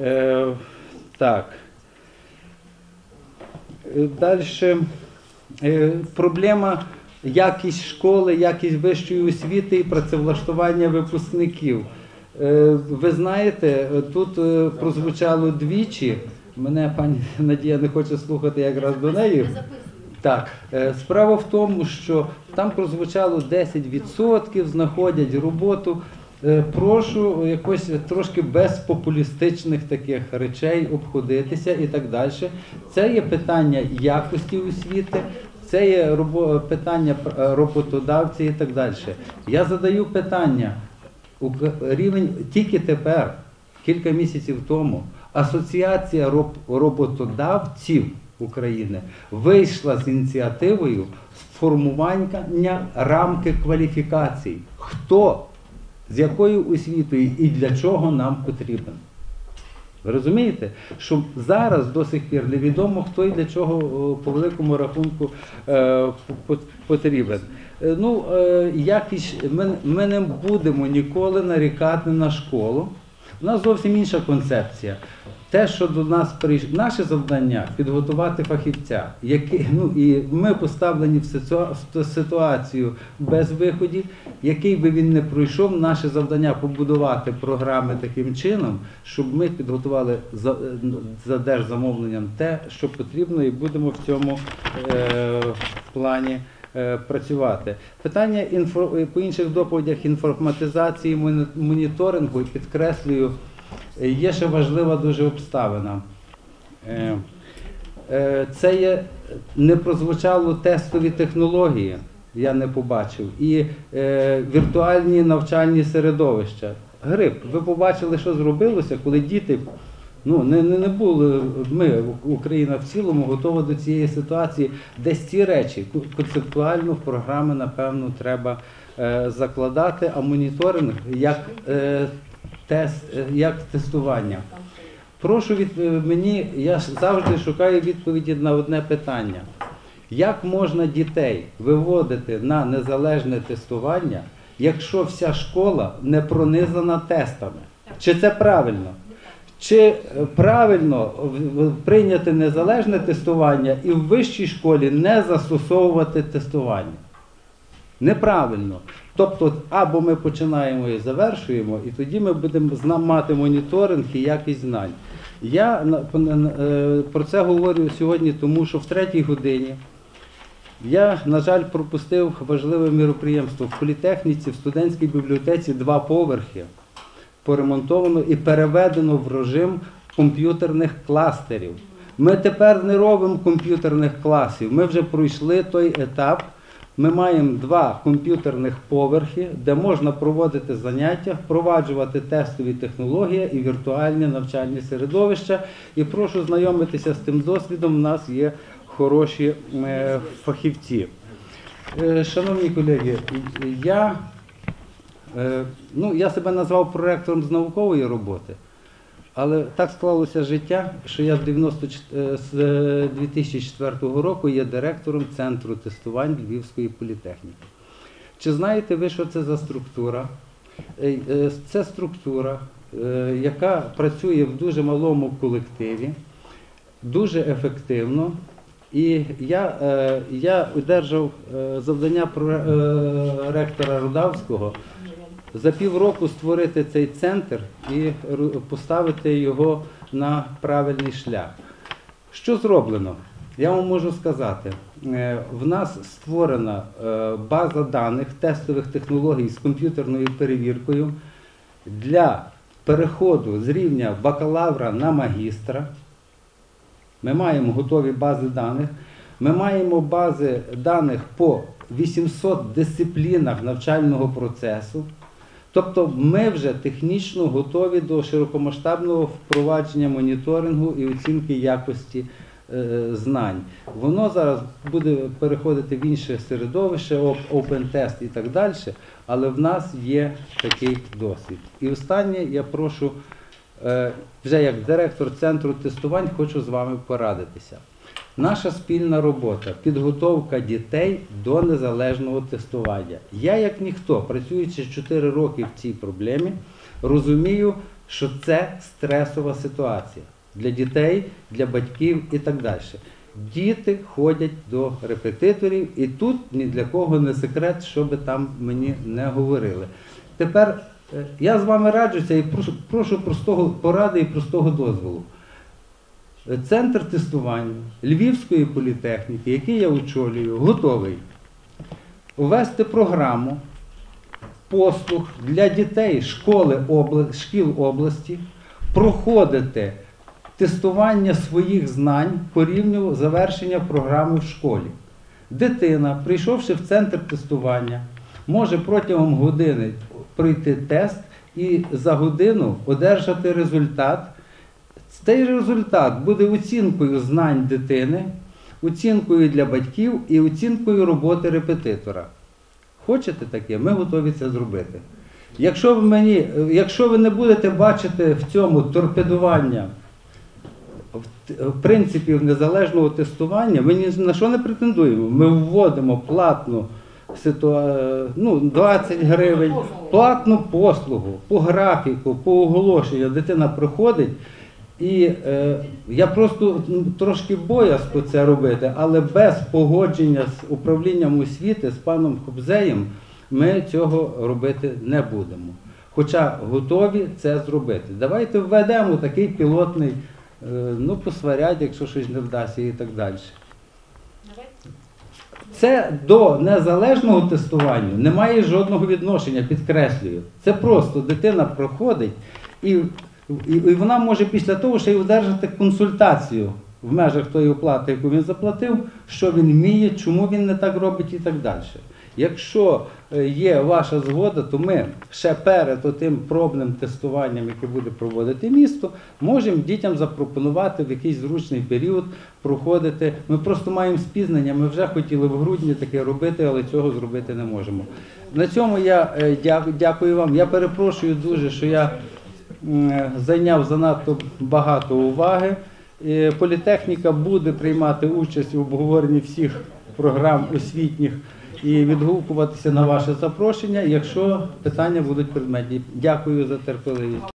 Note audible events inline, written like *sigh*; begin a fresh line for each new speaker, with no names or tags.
Е, так. Далі е, проблема якість школи, якість вищої освіти і працевлаштування випускників. Е, ви знаєте, тут е, прозвучало двічі. Мене пані *laughs* Надія не хоче слухати якраз до неї. Так, справа в тому, що там прозвучало 10% знаходять роботу. Е, Прошу якось трошки без популістичних таких речей обходитися і так далі. Це є питання якості освіти, це є питання е, роботодавця і так далі. Я задаю питання рівень тільки тепер, кілька місяців тому, Асоціація роботодавців України вийшла з ініціативою сформування рамки кваліфікацій. Хто з якою освітою і для чого нам потрібен? Ви розумієте, що зараз до сих пір невідомо, хто і для чого по великому рахунку е, потрібен. Е, Ну, е, якісь, ми, ми не будемо ніколи нарікати на школу. У нас зовсім інша концепція. Те, що до нас прийшло, наше завдання підготувати фахівця, які, ну, і ми поставлені в ситуацію без виходів, який би він не пройшов, наше завдання побудувати програми таким чином, щоб ми підготували за, за держзамовленням те, що потрібно, і будемо в цьому е, плані працювати. Питання по інших доповідях інформатизації, моніторингу, підкреслюю, е, є ще важлива дуже обставина. Е, е, Це є не прозвучало тестові технології, я не побачив, і е, віртуальні навчальні середовища. Грип, ви побачили, що зробилося, коли діти ну, не, не, не були, ми, Україна в цілому, готова до цієї ситуації. Десь ці речі концептуально в програми, напевно, треба е, закладати, а моніторинг як, е, тест, е, як тестування. Прошу від е, мені, я завжди шукаю відповіді на одне питання. Як можна дітей виводити на незалежне тестування, якщо вся школа не пронизана тестами? Чи це правильно? Чи е, правильно прийняти незалежне тестування і в вищій школі не застосовувати тестування? Неправильно. Тобто, або ми починаємо і завершуємо, і тоді ми будемо мати моніторинг і якість знань. Я е, про це говорю сьогодні, тому що в третій годині я, на жаль, пропустив важливе міроприємство в політехніці, в студентській бібліотеці два поверхи поремонтовано і переведено в режим комп'ютерних кластерів. Ми тепер не робимо комп'ютерних класів. Ми вже пройшли той етап. Ми маємо два комп'ютерних поверхи, де можна проводити заняття, впроваджувати тестові технології і віртуальні навчальні середовища. І прошу знайомитися з тим досвідом. У нас є хороші е, фахівці. Е, Шановні колеги, я Ну, я себе назвав проректором з наукової роботи, але так склалося життя, що я з 94 е, е, 2004 року є директором Центру тестувань Львівської політехніки. Чи знаєте ви, що це за структура? Е, е, Це структура, е, яка працює в дуже малому колективі, дуже ефективно. І я, е, я одержав е, завдання е, ректора Рудавського за півроку створити цей центр і поставити його на правильний шлях. Що зроблено? Я вам можу сказати, Е, в нас створена е, база даних тестових технологій з комп'ютерною перевіркою для переходу з рівня бакалавра на магістра. Ми маємо готові бази даних. Ми маємо бази даних по 800 дисциплінах навчального процесу. Тобто ми вже технічно готові до широкомасштабного впровадження моніторингу і оцінки якості е, знань. Воно зараз буде переходити в інше середовище, open тест і так далі, але в нас є такий досвід. І останнє я прошу, е, вже як директор центру тестувань, хочу з вами порадитися. Наша спільна робота підготовка дітей до незалежного тестування. Я, як ніхто, працюючи 4 роки в цій проблемі, розумію, що це стресова ситуація для дітей, для батьків і так далі. Діти ходять до репетиторів, і тут ні для кого не секрет, що би там мені не говорили. Тепер е, я з вами раджуся і прошу, прошу простого поради і простого дозволу. Центр тестування Львівської політехніки, який я очолюю, готовий ввести програму послуг для дітей школи обла- шкіл області, проходити тестування своїх знань по рівню завершення програми в школі. Дитина, прийшовши в центр тестування, може протягом години пройти тест і за годину одержати результат. Цей результат буде оцінкою знань дитини, оцінкою для батьків і оцінкою роботи репетитора. Хочете таке? Ми готові це зробити. Якщо ви, мені, якщо ви не будете бачити в цьому торпедування принципів незалежного тестування, ми ні на що не претендуємо. Ми вводимо платну ситуа... ну, 20 гривень, платну послугу по графіку, по оголошенню. Дитина приходить. І е, я просто ну, трошки боязко це робити, але без погодження з управлінням освіти, з паном Хобзеєм, ми цього робити не будемо. Хоча готові це зробити. Давайте введемо такий пілотний, е, ну, посварять, якщо щось не вдасться і так далі. Це до незалежного тестування не має жодного відношення, підкреслюю. Це просто дитина проходить і, і, і вона може після того ще й одержати консультацію в межах тої оплати, яку він заплатив, що він вміє, чому він не так робить і так далі. Якщо е, є ваша згода, то ми ще перед тим пробним тестуванням, яке буде проводити місто, можемо дітям запропонувати в якийсь зручний період проходити. Ми просто маємо спізнення. Ми вже хотіли в грудні таке робити, але цього зробити не можемо. На цьому я е, дякую вам. Я перепрошую дуже, що я зайняв занадто багато уваги. Політехніка буде приймати участь у обговоренні всіх програм освітніх і відгукуватися на ваше запрошення, якщо питання будуть предметні. Дякую за терпеливість.